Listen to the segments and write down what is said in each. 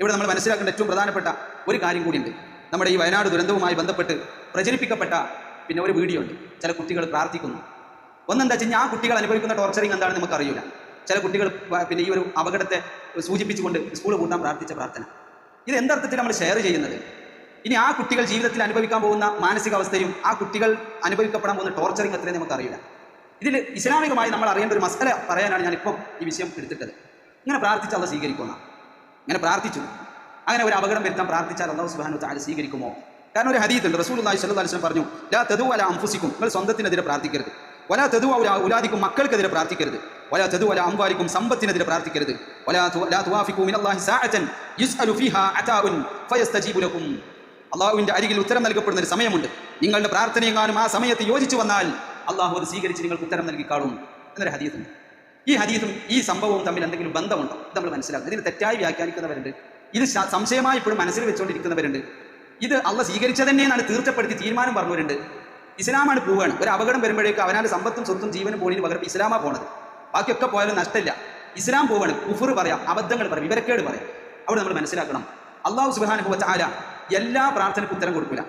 ഇവിടെ നമ്മൾ മനസ്സിലാക്കേണ്ട ഏറ്റവും പ്രധാനപ്പെട്ട ഒരു കാര്യം കൂടിയുണ്ട്. നമ്മുടെ ഈ വയനാട് ദുരന്തവുമായി ബന്ധപ്പെട്ട് പ്രചരിപ്പിക്കപ്പെട്ട പിന്നെ ഒരു വീഡിയോ ഉണ്ട്. ചില കുട്ടികൾ പ്രാർത്ഥിക്കുന്നു. ഒന്നെന്താ വെച്ച് കഴിഞ്ഞാൽ ആ കുട്ടികൾ അനുഭവിക്കുന്ന ടോർച്ചറിങ് എന്താണെന്ന് നമുക്ക് അറിയില്ല ചില കുട്ടികൾ പിന്നെ ഈ ഒരു അപകടത്തെ സൂചിപ്പിച്ചുകൊണ്ട് സ്കൂൾ കൂട്ടാൻ പ്രാർത്ഥിച്ച പ്രാർത്ഥന. ഇത് എന്തർത്ഥത്തിൽ നമ്മൾ ഷെയർ ചെയ്യുന്നത്? ഇനി ആ കുട്ടികൾ ജീവിതത്തിൽ അനുഭവിക്കാൻ പോകുന്ന മാനസികാവസ്ഥയും ആ കുട്ടികൾ അനുഭവിക്കപ്പെടാൻ പോകുന്ന ടോർച്ചറിങ് എത്രയും നമുക്ക് അറിയില്ല ഇതിൽ ഇസ്ലാമികമായി നമ്മൾ അറിയേണ്ട ഒരു മസല പറയാനാണ് ഞാൻ ഇപ്പം ഈ വിഷയം എടുത്തിട്ടത്. ഇങ്ങനെ പ്രാർത്ഥിച്ച് അത് സ്വീകരിക്കുന്ന ഇങ്ങനെ പ്രാർത്ഥിച്ചു. അങ്ങനെ ഒരു അപകടം വരുത്താൻ പ്രാർത്ഥിച്ചാൽ അള്ളാഹു സുബാനു വ തആല സ്വീകരിക്കുമോ? കാരണം ഒരു ഹദീത്ത് ഉണ്ട് റസൂലുള്ളാഹി സ്വല്ലല്ലാഹു അലൈഹി വസല്ലം പറഞ്ഞു ലാ തെതു അല അംഫുസിക്കും. നിങ്ങൾ സ്വന്തത്തിനെതിരെ പ്രാർത്ഥിക്കരുത്. വലാ തെതു ഉലാ ഉലാദിക്കും മക്കൾക്കെതിരെ പ്രാർത്ഥിക്കരുത്. വലാ തെതു അല അമ്പാരിക്കും സമ്പത്തിനെതിരെ പ്രാർത്ഥിക്കരുത്. അള്ളാഹുവിന്റെ അരികിൽ ഉത്തരം നൽകപ്പെടുന്ന ഒരു സമയമുണ്ട്. നിങ്ങളുടെ പ്രാർത്ഥനയെങ്ങാനും ആ സമയത്ത് യോജിച്ചു വന്നാൽ അള്ളാഹു അത് സ്വീകരിച്ച് നിങ്ങൾക്ക് ഉത്തരം നൽകിക്കാളും എന്നൊരു ഹദീത്തുണ്ട് ഈ ഹദീസും ഈ സംഭവവും തമ്മിൽ എന്തെങ്കിലും ബന്ധമുണ്ടോ? ഇത് നമ്മൾ മനസ്സിലാക്കും ഇതിന് തെറ്റായി വ്യാഖ്യാനിക്കുന്നവരുണ്ട്. ഇത് സംശയമായി ഇപ്പോഴും മനസ്സിൽ വെച്ചുകൊണ്ടിരിക്കുന്നവരുണ്ട്. ഇത് അള്ള സ്വീകരിച്ച തന്നെയെന്നാണ് തീർച്ചപ്പെടുത്തി തീരുമാനം പറഞ്ഞവരുണ്ട്. ഇസ്ലാമാണ് പോവുകയാണ് ഒരു അപകടം വരുമ്പോഴേക്ക് അവനാന്റെ സമ്പത്തും സ്വത്തും ജീവനും പോണിന് പകരം ഇസ്ലാമാ പോണത്. ബാക്കിയൊക്കെ പോയാലും നഷ്ടമില്ല. ഇസ്ലാം പോവാണ്. കുഫർ പറയാം അബദ്ധങ്ങൾ പറയാം വിവരക്കേട് പറയാം. അവിടെ നമ്മൾ മനസ്സിലാക്കണം. അള്ളാഹു സുബാനുഭവ ആര എല്ലാ പ്രാർത്ഥനയ്ക്കും ഉത്തരം കൊടുക്കില്ല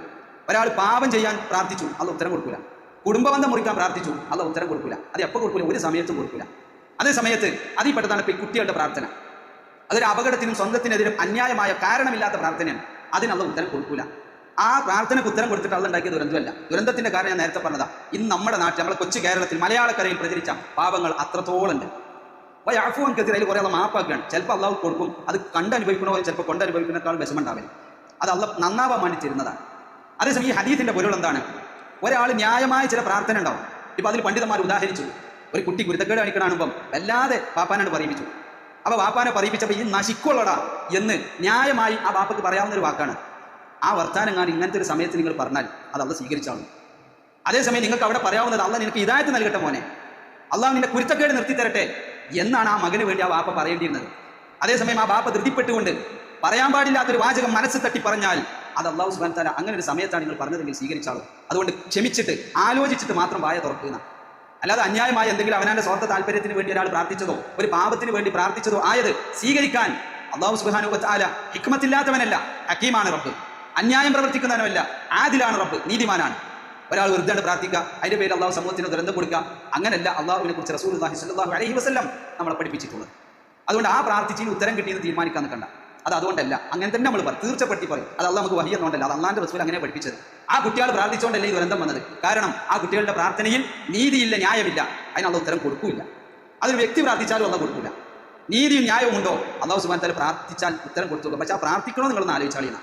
ഒരാൾ പാപം ചെയ്യാൻ പ്രാർത്ഥിച്ചു അത് ഉത്തരം കൊടുക്കില്ല കുടുംബബന്ധം മുറിക്കാൻ പ്രാർത്ഥിച്ചു അത് ഉത്തരം കൊടുക്കില്ല അത് എപ്പോൾ കൊടുക്കില്ല ഒരു സമയത്തും കൊടുക്കില്ല അതേ സമയത്ത് അതിൽ പെട്ടതാണ് ഇപ്പോൾ കുട്ടികളുടെ പ്രാർത്ഥന. അതൊരു അപകടത്തിനും സ്വന്തത്തിനെതിരും അന്യായമായ കാരണമില്ലാത്ത പ്രാർത്ഥനയാണ്. അതിനുള്ള ഉത്തരം കൊടുക്കൂല. ആ പ്രാർത്ഥനയ്ക്ക് ഉത്തരം കൊടുത്തിട്ട് അത് ഉണ്ടാക്കിയ ദുരന്തമല്ല. ദുരന്തത്തിന്റെ കാരണം ഞാൻ നേരത്തെ പറഞ്ഞതാ. ഇന്ന് നമ്മുടെ നാട്ടിൽ നമ്മളെ കൊച്ചു കേരളത്തിൽ മലയാളക്കരയിൽ പ്രചരിച്ച പാപങ്ങൾ അത്രത്തോളം ഉണ്ട് അപ്പോൾ കെതിരെ അതിൽ കുറേ അത് മാപ്പാക്കുകയാണ്. ചിലപ്പോൾ അള്ളാഹു കൊടുക്കും. അത് കണ്ടനുഭവിക്കണോ ചിലപ്പോൾ കൊണ്ടനുഭവിക്കുന്നതിനേക്കാൾ വിഷമുണ്ടാവില്ല അത് അള്ള നന്നാവാൻ വേണ്ടി തരുന്നതാണ് അതേസമയം ഈ ഹദീസിന്റെ പൊരുൾ എന്താണ്? ഒരാൾ ന്യായമായ ചില പ്രാർത്ഥന ഉണ്ടാവും. ഇപ്പൊ അതിൽ പണ്ഡിതന്മാർ ഉദാഹരിച്ചു. ഒരു കുട്ടി ഗുരുതക്കേട് കാണിക്കണാണുമ്പം വല്ലാതെ പാപ്പാനോട് പറയിപ്പിച്ചു. അപ്പൊ വാപ്പാനെ പറയിപ്പിച്ചപ്പോൾ ഈ നശിക്കുള്ളടാ എന്ന് ന്യായമായി ആ വാപ്പക്ക് പറയാവുന്ന ഒരു വാക്കാണ്. ആ വർത്താനം കാണി ഇങ്ങനത്തെ ഒരു സമയത്ത് നിങ്ങൾ പറഞ്ഞാൽ അത് അവിടെ സ്വീകരിച്ചാണ് അതേസമയം നിങ്ങൾക്ക് അവിടെ പറയാവുന്നത് അള്ള നിനക്ക് ഇതായത്ത് നൽകട്ടെ മോനെ. അള്ളാഹ് നിന്റെ കുരുത്തക്കേട് നിർത്തി തരട്ടെ എന്നാണ് ആ മകന് വേണ്ടി ആ വാപ്പ പറയേണ്ടിയിരുന്നത്. അതേസമയം ആ വാപ്പ ധൃതിപ്പെട്ടുകൊണ്ട് പറയാൻ പാടില്ലാത്തൊരു വാചകം മനസ്സ് തട്ടി പറഞ്ഞാൽ അത് അള്ളാഹു സുബാൻ താല അങ്ങനെ ഒരു സമയത്താണ് നിങ്ങൾ പറഞ്ഞതെങ്കിൽ സ്വീകരിച്ചാളും. അതുകൊണ്ട് ക്ഷമിച്ചിട്ട് ആലോചിച്ചിട്ട് മാത്രം വായ തുറക്കുക അല്ലാതെ അന്യായമായ എന്തെങ്കിലും അവനാന്റെ സ്വാർത്ഥ താല്പര്യത്തിന് വേണ്ടി ഒരാൾ പ്രാർത്ഥിച്ചതോ ഒരു പാപത്തിന് വേണ്ടി പ്രാർത്ഥിച്ചതോ ആയത് സ്വീകരിക്കാൻ അള്ളാഹു സുബാനു ആല ഹിക്മത്തില്ലാത്തവനല്ല ഹക്കീമാണ് റബ്ബ്. അന്യായം പ്രവർത്തിക്കുന്നവനല്ല ആദിലാണ് റബ്ബ് നീതിമാനാണ്. ഒരാൾ വെറുതെയാണ് പ്രാർത്ഥിക്കുക അതിന്റെ പേര് അള്ളാഹു സമൂഹത്തിന് ദുരന്തം കൊടുക്കുക അങ്ങനെയല്ല അള്ളാഹുവിനെ കുറിച്ച് റസൂൽ അലഹി വസല്ലം നമ്മളെ പഠിപ്പിച്ചിട്ടുള്ളത്. അതുകൊണ്ട് ആ പ്രാർത്ഥിച്ചതിന് ഉത്തരം കിട്ടിയെന്ന് തീരുമാനിക്കാൻ നിൽക്കണ്ട അത് അതുകൊണ്ടല്ല. അങ്ങനെ തന്നെ നമ്മൾ പറയും. തീർച്ചപ്പെടുത്തി പറയും. അത് അല്ല നമുക്ക് വഹിയെന്നുകൊണ്ടല്ല അത് അള്ളാന്റെ റസൂൽ അങ്ങനെ പഠിപ്പിച്ചത്. ആ കുട്ടികൾ പ്രാർത്ഥിച്ചുകൊണ്ടല്ലേ ഈ ദുരന്തം വന്നത്. കാരണം ആ കുട്ടികളുടെ പ്രാർത്ഥനയിൽ നീതിയില്ല ന്യായമില്ല. അതിനുള്ള ഉത്തരം കൊടുക്കില്ല. അതൊരു വ്യക്തി പ്രാർത്ഥിച്ചാലും അല്ല കൊടുക്കില്ല നീതിയും ന്യായവും ഉണ്ടോ അള്ളാഹു സുബാൻ തല പ്രാർത്ഥിച്ചാൽ ഉത്തരം കൊടുത്തു പക്ഷെ ആ പ്രാർത്ഥിക്കണോ നിങ്ങളൊന്ന് ആലോചിച്ചാളിയാണ്